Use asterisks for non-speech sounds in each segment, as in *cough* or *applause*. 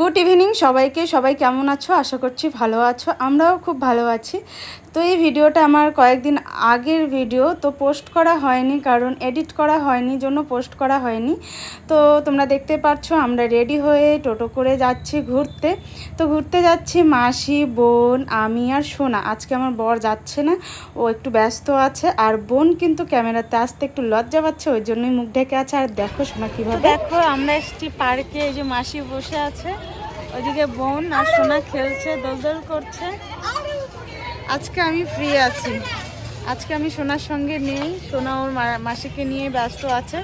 Good evening সবাইকে। সবাই কেমন আছো? আশা করছি ভালো আছো। আমরাও খুব ভালো আছি। তো এই ভিডিওটা আমার কয়েকদিন আগের ভিডিও, তো পোস্ট করা হয়নি কারণ এডিট করা হয়নি, জন্য পোস্ট করা হয়নি। তো তোমরা দেখতে পাচ্ছ, আমরা রেডি হয়ে টোটো করে যাচ্ছি ঘুরতে। তো ঘুরতে যাচ্ছি মাসি, বোন, আমি আর সোনা। আজকে আমার বর যাচ্ছে না, ও একটু ব্যস্ত আছে। আর বোন কিন্তু ক্যামেরাতে আসতে একটু লজ্জা পাচ্ছে, ওই জন্যই মুখ ঢেকে আছে। আর দেখো সোনা কীভাবে দেখো, আমরা এসছি পার্কে, এই যে মাসি বসে আছে। ওইদিকে বোন আর সোনা খেলছে, দোলদোল করছে। আজকে আমি ফ্রি আছি। আজকে আমি সোনার সঙ্গে নেই, সোনা ওর মাসিকে নিয়ে ব্যস্ত আছে।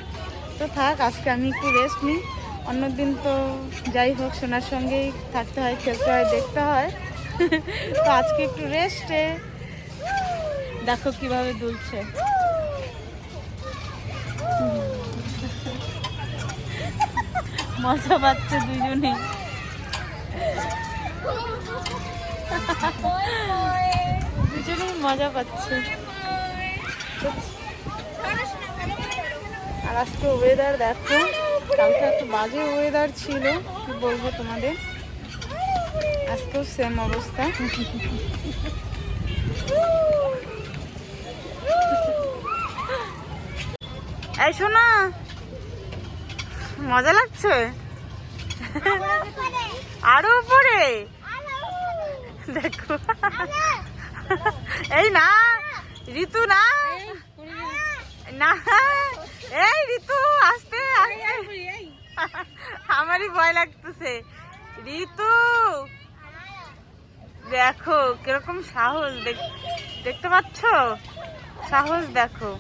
তো থাক, আজকে আমি একটু রেস্ট নিই। অন্যদিন তো যাই হোক, সোনার সঙ্গেই থাকতে হয়, খেলতে হয়, দেখতে হয়। *laughs* তো আজকে একটু রেস্টে দেখো কীভাবে দুলছে। *laughs* মজা পাচ্ছে দুজনেই। মজা পাচ্ছে। আর আজকে ওয়েদার দেখো, কালকে এত বাজে ওয়েদার ছিল, কি বলব তোমাদের? আজকেও সেম অবস্থা। এই শোনা, মজা লাগছে? আরও উপরে? দেখো। এই না, ঋতু না। না, এই ঋতু, আসতে আসতে। আমারই ভয় লাগতেছে। ঋতু, দেখো কীরকম সাহস, দেখ- দেখতে পাচ্ছ? সাহস দেখো।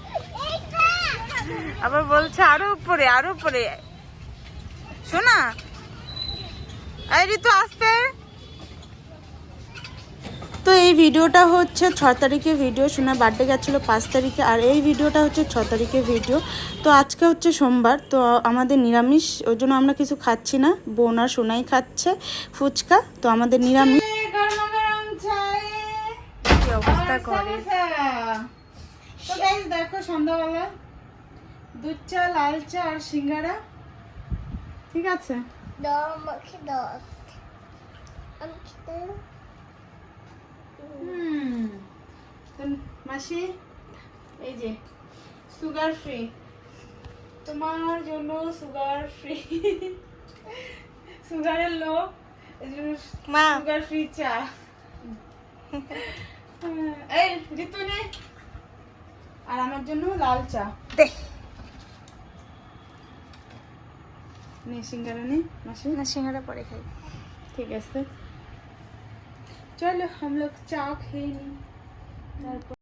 আবার বলছে আরও উপরে আরও উপরে। শোনা? এই ঋতু, আসতে। তো এই ভিডিওটা হচ্ছে ছ তারিখে ভিডিও শোনা বার্থডে গেছিল পাঁচ তারিখে আর এই ভিডিওটা হচ্ছে ছ তারিখে ভিডিও। তো আজকে হচ্ছে সোমবার তো আমাদের নিরামিষ ওই জন্য আমরা কিছু খাচ্ছি না। বোন আর সোনাই খাচ্ছে ফুচকা তো আমাদের নিরামিষ। কি অবস্থা করে? তো গাইস দেখো সন্ধ্যাবেলা দুধ চা লাল চা আর সিঙ্গারা। ঠিক আছে তো মাসি এই যে সুগার ফ্রি তোমার জন্য সুগার ফ্রি সুগারের লোক এই জন্য মা সুগার ফ্রি চা এই ঋতু নে আর আমার জন্য লাল চা দে নে সিঙ্গারা নে মাসি না সিঙ্গারা পরে খাই ঠিক আছে চলো हम लोग চা খেয়ে নিই তারপর